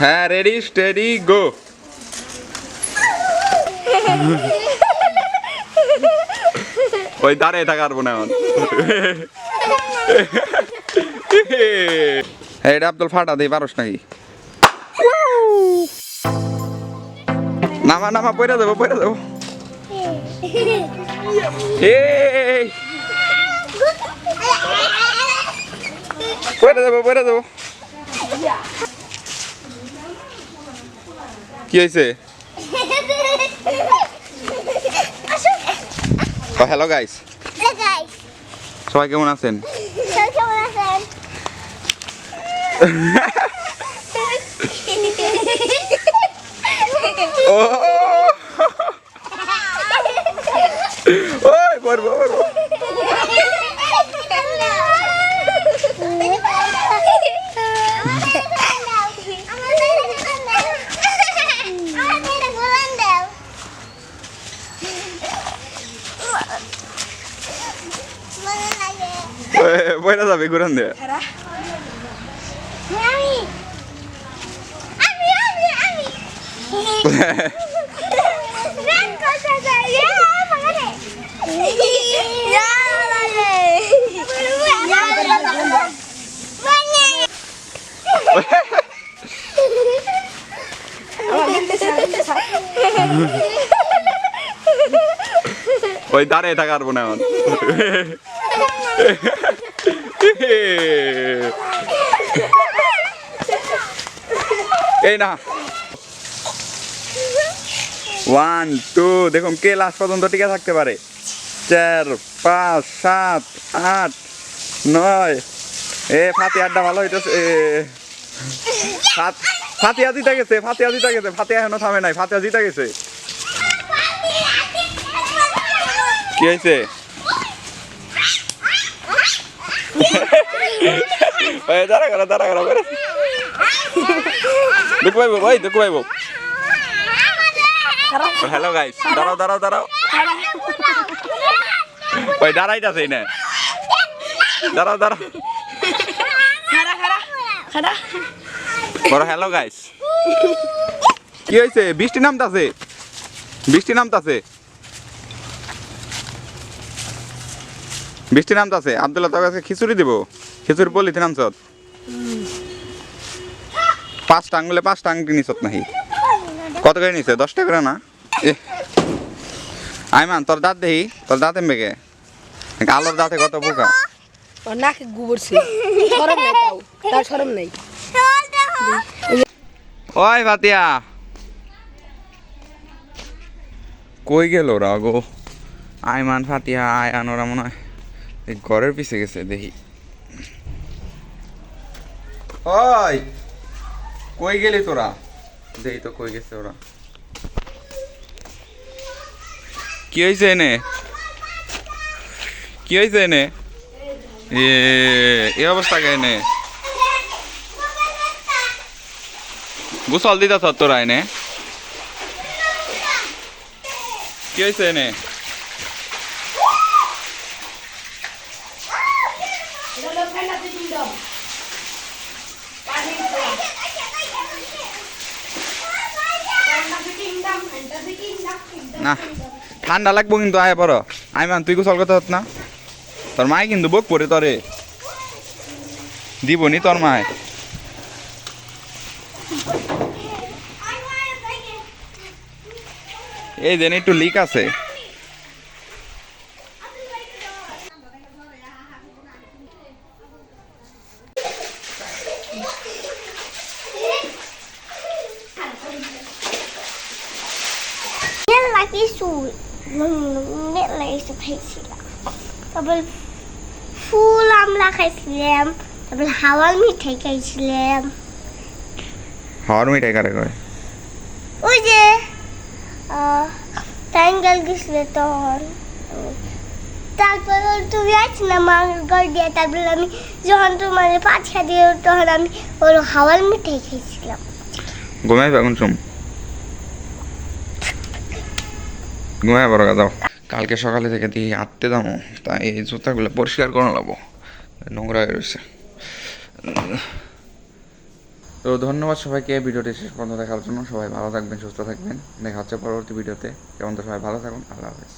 হ্যাঁ ready steady go ওই দাঁড়িয়ে থাকার না এখন এটা আব্দুল ফাটা দিই পারস নাকি? নামা নামা পয়রা দেবো পয়রা দেবো। পয়রা দেবো পয়রা দেবো। কি হয়েছে? হ্যালো গাইস সবাই কেমন আছেন? ওই পড়ব পয়রা যাবে ঘুরান দে ওই দাঁড়িয়ে থাকার না এখন এই না। টু দেখুন, কে লাস্ট পর্যন্ত টিকে থাকতে পারে? চার, পাঁচ, সাত, আট, নয়। এ ফাতে আড্ডা ভালো হইতেছে, এ। ফাত ফাতিয়া জিতা গেছে, ফাতিয়া জিতা গেছে, ফাতিয়া এখনও থামে নাই, ফাতিয়া জিতা গেছে। কি হয়েছে ওই দাঁড়া করো দাঁড়া করো দেখু পাইব ভাই দেখু পাইব হ্যালো গাইস দাঁড়াও দাঁড়াও দাঁড়াও ওই দাঁড়াইতাছে না দাঁড়াও দাঁড়াও বড় হ্যালো গাইস কি হয়েছে বৃষ্টি নামতাছে বৃষ্টি নামতাছে বৃষ্টি নামতাছে আব্দুল্লাহ তোর কাছে খিচুড়ি দিব খিচুড়ি বলিতে নামছত পাঁচটা আঙ্গুলে পাঁচটা আঙ্গুলি নিছত নাহি। কত করে নিছে? দশ টাকা করে না আইমান তোর দাঁত দেখি তোর দাঁত এমবে কে আলোর দাঁতে কত বোকা? নাকে গুবরছে সরম নাই তাও। তার সরম নাই। ওই ভাতিয়া। কই গেল ওরা গো আইমান ফাতিয়া আয়ান ওরা মনে হয় ঘরের পিছে গেছে দেখি ওই, কই গেলি তোরা? দেখি তো কই গেছে ওরা। কি হয়েছে এনে? কি হয়েছে এনে? এ এই অবস্থা কে এনে? গোসল দিতা তোরা এনে? কি হয়েছে এনে? না ঠান্ডা লাগবো কিন্তু, আয় পর। আই মান তুই গোসল করতে হত না। তোর মায় কিন্তু বক পরে তরে। দিবনি তোর মায়। এই দেন একটু লিক আছে। তারপর ফুল আমরা খাইছিলাম তারপর হাওয়ার মিঠাই খাইছিলাম হাওয়ার মিঠাই কারে কয় ওই যে টাঙ্গাল গেছিল তখন তারপর তুমি আছি না মার ঘর দিয়ে তারপর আমি যখন তোমার পাছা দিয়ে তখন আমি ওর হাওয়ার মিঠাই খাইছিলাম ঘুমাই এখন চুম ঘুমাই বড় যাও। কালকে সকালে থেকে দিয়ে আটতে দামো, তাই এই জুতাগুলো পরিষ্কার করে নেব। নোংরা হয়ে রয়েছে। তো ধন্যবাদ সবাইকে, ভিডিওটি শেষ পর্যন্ত দেখার জন্য। সবাই ভালো থাকবেন, সুস্থ থাকবেন। দেখা হচ্ছে পরবর্তী ভিডিওতে। কেমন তো সবাই ভালো থাকুন, আল্লাহ হাফেজ।